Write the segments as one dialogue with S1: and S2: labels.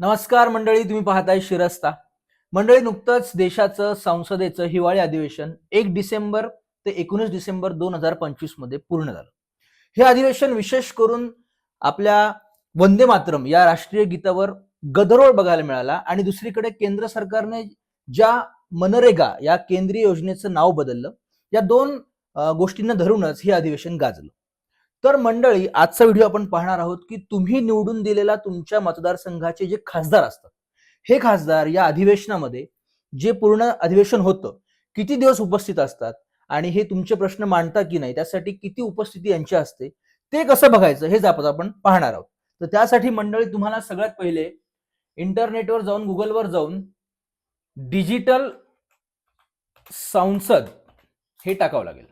S1: नमस्कार मंडळी तुम्ही पाहताय शिरस्ता. मंडळी नुकतंच देशाचं संसदेचं हिवाळी अधिवेशन एक डिसेंबर ते एकोणीस डिसेंबर दोन हजार पंचवीसमध्ये पूर्ण झालं. हे अधिवेशन विशेष करून आपल्या वंदे मातरम या राष्ट्रीय गीतावर गदरोळ बघायला मिळाला आणि दुसरीकडे केंद्र सरकारने ज्या मनरेगा या केंद्रीय योजनेचं नाव बदललं या दोन गोष्टींना धरूनच हे अधिवेशन गाजलं. तर मंडळी आजचा व्हिडिओ आपण पाहणार आहोत की तुम्ही निवडून दिलेला तुमच्या मतदारसंघाचे जे खासदार असतात हे खासदार या अधिवेशनामध्ये जे पूर्ण अधिवेशन होतं किती दिवस उपस्थित असतात आणि हे तुमचे प्रश्न मांडतात की नाही त्यासाठी किती उपस्थिती यांची असते ते कसं बघायचं हेच आपण आपण पाहणार आहोत. तर त्यासाठी मंडळी तुम्हाला सगळ्यात पहिले इंटरनेटवर जाऊन गुगलवर जाऊन डिजिटल संसद हे टाकावं लागेल.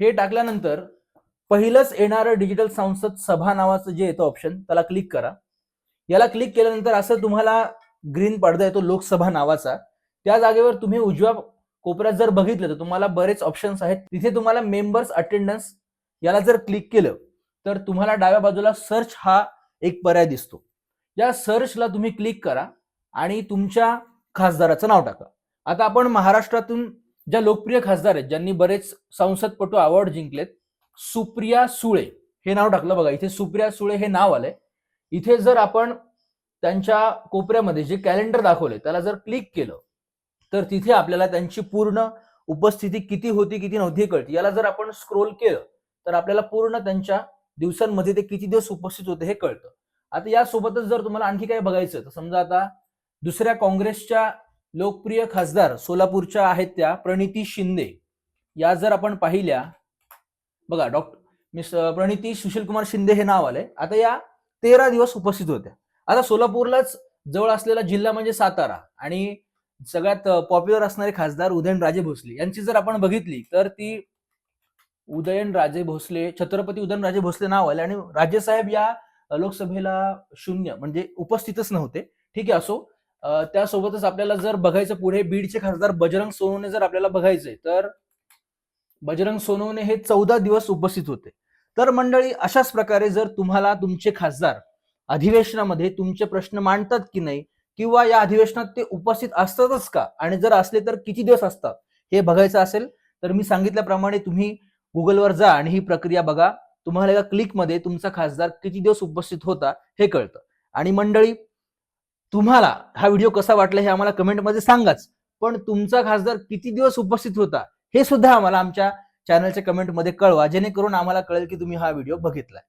S1: हे टाकल्यानंतर पहिलंच येणारं डिजिटल संसद सभा नावाचं जे येतं ऑप्शन त्याला क्लिक करा. याला क्लिक केल्यानंतर असं तुम्हाला ग्रीन पडदा येतो लोकसभा नावाचा. त्या जागेवर तुम्ही उजव्या कोपऱ्यात जर बघितलं तर तुम्हाला बरेच ऑप्शन्स आहेत. तिथे तुम्हाला मेंबर्स अटेंडन्स याला जर क्लिक केलं तर तुम्हाला डाव्या बाजूला सर्च हा एक पर्याय दिसतो. या सर्चला तुम्ही क्लिक करा आणि तुमच्या खासदाराचं नाव टाका. आता आपण महाराष्ट्रातून ज्या लोकप्रिय खासदार आहेत ज्यांनी बरेच संसदपटू अवॉर्ड जिंकलेत सुप्रिया सुळे हे नाव टाकलं बघा. इथे सुप्रिया सुळे हे नाव आलंय. इथे जर आपण त्यांच्या कोपऱ्यामध्ये जे कॅलेंडर दाखवले त्याला जर क्लिक केलं तर तिथे आपल्याला त्यांची पूर्ण उपस्थिती किती होती किती नव्हती कळती. याला जर आपण स्क्रोल केलं तर आपल्याला पूर्ण त्यांच्या दिवसांमध्ये ते किती दिवस उपस्थित होते हे कळतं. आता यासोबतच जर तुम्हाला आणखी काय बघायचं तर समजा आता दुसऱ्या काँग्रेसच्या लोकप्रिय खासदार सोलापूरच्या आहेत त्या प्रणिती शिंदे. या जर आपण पाहिल्या बघा डॉक्टर मिस प्रणिती सुशीलकुमार शिंदे हे नाव आलंय. आता या तेरा दिवस उपस्थित होत्या. आता सोलापूरलाच जवळ असलेला जिल्हा म्हणजे सातारा आणि सगळ्यात पॉप्युलर असणारे खासदार उदयनराजे भोसले. यांची जर आपण बघितली तर ती उदयनराजे भोसले छत्रपती उदयनराजे भोसले नाव आले आणि राजेसाहेब या लोकसभेला शून्य म्हणजे उपस्थितच नव्हते. ठीक आहे असो त्यासोबतच आपल्याला जर बघायचं पुढे बीडचे खासदार बजरंग सोनवणे जर आपल्याला बघायचंय तर बजरंग सोनवणे हे चौदा दिवस उपस्थित होते. तर मंडळी अशाच प्रकारे जर तुम्हाला तुमचे खासदार अधिवेशनामध्ये तुमचे प्रश्न मांडतात की नाही किंवा या अधिवेशनात ते उपस्थित असतातच का आणि जर असले तर किती दिवस असतात हे बघायचं असेल तर मी सांगितल्याप्रमाणे तुम्ही गुगलवर जा आणि ही प्रक्रिया बघा. तुम्हाला एका क्लिकमध्ये तुमचा खासदार किती दिवस उपस्थित होता हे कळतं. आणि मंडळी तुम्हाला हा व्हिडिओ कसा वाटला हे आम्हाला कमेंटमध्ये सांगाच. पण तुमचा खासदार किती दिवस उपस्थित होता हे सुद्धा आम्हाला आमच्या चॅनलच्या कमेंटमध्ये कळवा जेणेकरून आम्हाला कळेल की तुम्ही हा व्हिडिओ बघितलाय.